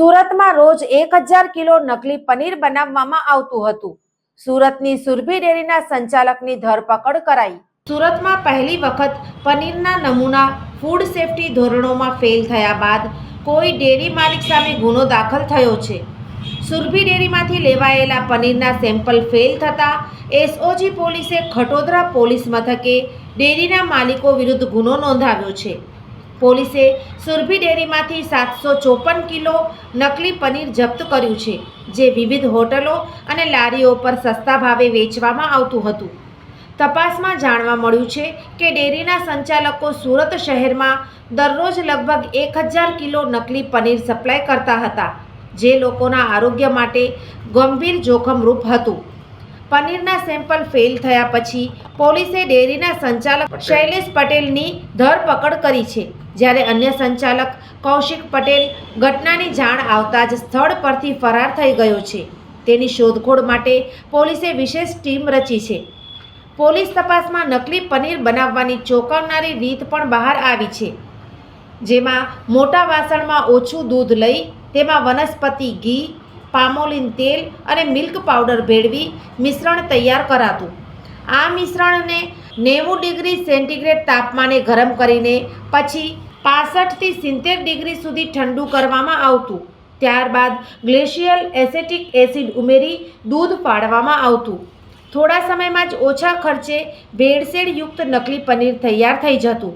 સુરતમાં રોજ એક હજાર કિલો નકલી પનીર બનાવવામાં આવતું હતું. સુરતની સુરભી ડેરીના સંચાલકની ધરપકડ કરાઈ. સુરતમાં પહેલી વખત પનીરના નમૂના ફૂડ સેફટી ધોરણોમાં ફેલ થયા બાદ કોઈ ડેરી માલિક સામે ગુનો દાખલ થયો છે. સુરભી ડેરીમાંથી લેવાયેલા પનીરના સેમ્પલ ફેલ થતાં એસઓજી પોલીસે ખટોદરા પોલીસ મથકે ડેરીના માલિકો વિરુદ્ધ ગુનો નોંધાવ્યો છે. પોલીસે સુરભી ડેરીમાંથી સાતસો ચોપન કિલો નકલી પનીર જપ્ત કર્યું છે, જે વિવિધ હોટલો અને લારીઓ પર સસ્તા ભાવે વેચવામાં આવતું હતું. તપાસમાં જાણવા મળ્યું છે કે ડેરીના સંચાલકો સુરત શહેરમાં દરરોજ લગભગ એક હજાર કિલો નકલી પનીર સપ્લાય કરતા હતા, જે લોકોના આરોગ્ય માટે ગંભીર જોખમરૂપ હતું. પનીરના સેમ્પલ ફેલ થયા પછી પોલીસે ડેરીના સંચાલક શૈલેષ પટેલની ધરપકડ કરી છે. જ્યારે અન્ય સંચાલક કૌશિક પટેલ ઘટનાની જાણ આવતા જ સ્થળ પરથી ફરાર થઈ ગયો છે. તેની શોધખોળ માટે પોલીસે વિશેષ ટીમ રચી છે. પોલીસ તપાસમાં નકલી પનીર બનાવવાની ચોંકાવનારી રીત પણ બહાર આવી છે. જેમાં મોટા વાસણમાં ઓછું દૂધ લઈ તેમાં વનસ્પતિ ઘી પામોલિન તેલ અને મિલ્ક પાવડર ભેળવી મિશ્રણ તૈયાર કરાતું. આ મિશ્રણને નેવું ડિગ્રી સેન્ટીગ્રેડ તાપમાને ગરમ કરીને પછી પાસઠથી સિત્તેર ડિગ્રી સુધી ઠંડુ કરવામાં આવતું. ત્યારબાદ ગ્લેશિયલ એસેટિક એસિડ ઉમેરી દૂધ પાડવામાં આવતું. થોડા સમયમાં જ ઓછા ખર્ચે ભેળસેળયુક્ત નકલી પનીર તૈયાર થઈ જતું.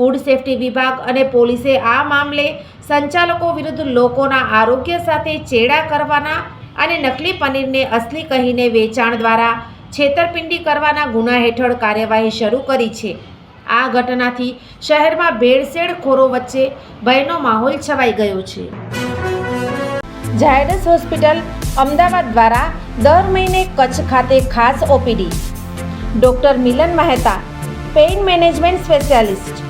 ફૂડ સેફટી વિભાગ અને પોલીસે આ મામલે સંચાલકો વિરુદ્ધ લોકોના આરોગ્ય સાથે ચેડા કરવાના અને નકલી પનીરને અસલી કહીને વેચાણ દ્વારા છેતરપિંડી કરવાના ગુના હેઠળ કાર્યવાહી શરૂ કરી છે. આ ઘટનાથી શહેરમાં ભેળસેળ ખોરો વચ્ચે ભયનો માહોલ છવાઈ ગયો છે. ઝાયડસ હોસ્પિટલ અમદાવાદ દ્વારા દર મહિને કચ્છ ખાતે ખાસ OPD. Doctor Milan Mehta, pain management specialist.